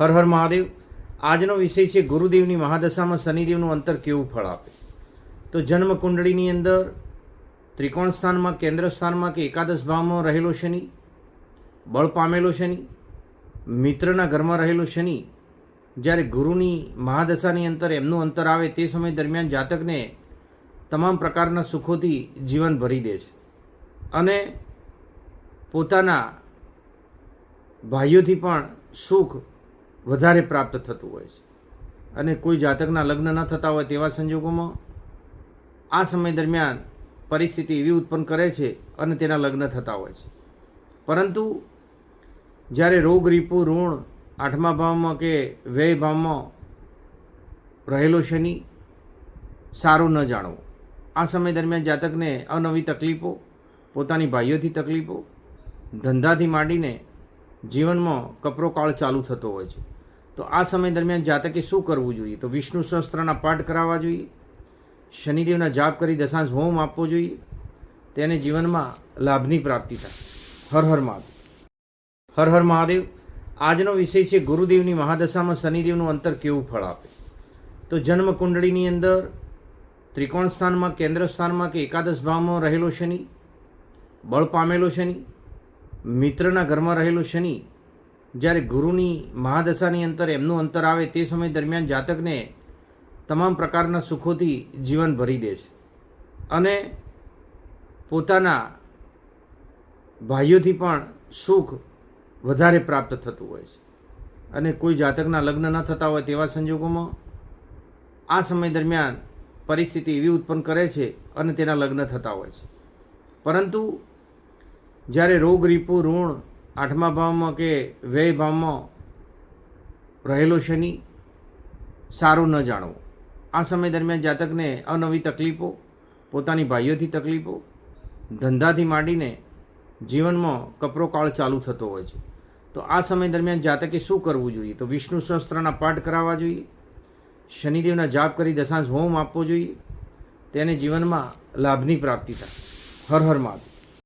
હર હર મહાદેવ. આજનો વિષય છે ગુરુદેવની મહાદશામાં શનિદેવનું અંતર કેવું ફળ આપે? તો જન્મ કુંડળીની અંદર ત્રિકોણ સ્થાનમાં, કેન્દ્ર સ્થાનમાં કે એકાદશ ભાવમાં રહેલો શનિ, બળ પામેલો શનિ, મિત્રના ઘરમાં રહેલો શનિ, જ્યારે ગુરુની મહાદશાની અંતર એમનું અંતર આવે તે સમય દરમિયાન જાતકને તમામ પ્રકારના સુખોથી જીવન ભરી દે છે. અને પોતાના ભાઈઓથી પણ સુખ વધારે પ્રાપ્ત થતું હોય છે. અને કોઈ જાતકના લગ્ન ન થતા હોય તેવા સંજોગોમાં આ સમય દરમિયાન પરિસ્થિતિ એવી ઉત્પન્ન કરે છે અને તેના લગ્ન થતા હોય છે. પરંતુ જ્યારે રોગ, રીપુ, ઋણ આઠમા ભાવમાં કે વ્યય ભાવમાં રહેલો શનિ, સારું ન જાણવું. આ સમય દરમિયાન જાતકને અનવી તકલીફો, પોતાની ભાઈઓથી તકલીફો, ધંધાથી માંડીને જીવનમાં કપરો કાળ ચાલુ થતો હોય છે. તો આ સમય દરમિયાન જાતકે શું કરવું જોઈએ? તો વિષ્ણુ સહસ્ત્રના પાઠ કરાવવા જોઈએ, શનિદેવના જાપ કરી દશાંશ હોમ આપવો જોઈએ, તેને જીવનમાં લાભની પ્રાપ્તિ થાય. હર હર મહાદેવ. હર હર મહાદેવ, આજનો વિષય છે ગુરુદેવની મહાદશામાં શનિદેવનું અંતર કેવું ફળ આપે? તો જન્મ કુંડળીની અંદર ત્રિકોણ સ્થાનમાં, કેન્દ્ર સ્થાનમાં કે એકાદશ ભાવમાં રહેલો શનિ, બળ પામેલો શનિ, મિત્રના ઘરમાં રહેલો શનિ જ્યારે ગુરુની મહાદશાની અંતર એમનું અંતર આવે તે સમય દરમિયાન જાતકને તમામ પ્રકારના સુખોથી જીવન ભરી દે છે. અને પોતાના ભાઈઓથી પણ સુખ વધારે પ્રાપ્ત થતું હોય છે. અને કોઈ જાતકના લગ્ન ન થતા હોય તેવા સંજોગોમાં આ સમય દરમિયાન પરિસ્થિતિ એવી ઉત્પન્ન કરે છે અને તેના લગ્ન થતા હોય છે. પરંતુ જ્યારે રોગ, રીપુ, ઋણ આઠમા ભાવમાં કે વ્યય ભાવમાં રહેલો શનિ, સારું ન જાણવું. આ સમય દરમિયાન જાતકને અનવી તકલીફો, પોતાની ભાઈઓથી તકલીફો, ધંધાથી માંડીને જીવનમાં કપરો કાળ ચાલુ થતો હોય છે. તો આ સમય દરમિયાન જાતકે શું કરવું જોઈએ? તો વિષ્ણુ સહસ્ત્રના પાઠ કરાવવા જોઈએ. શનિદેવના જાપ કરી દશાંશ હોમ આપવો જોઈએ. તેને જીવનમાં લાભની પ્રાપ્તિ થાય. હર હર મહાદેવ.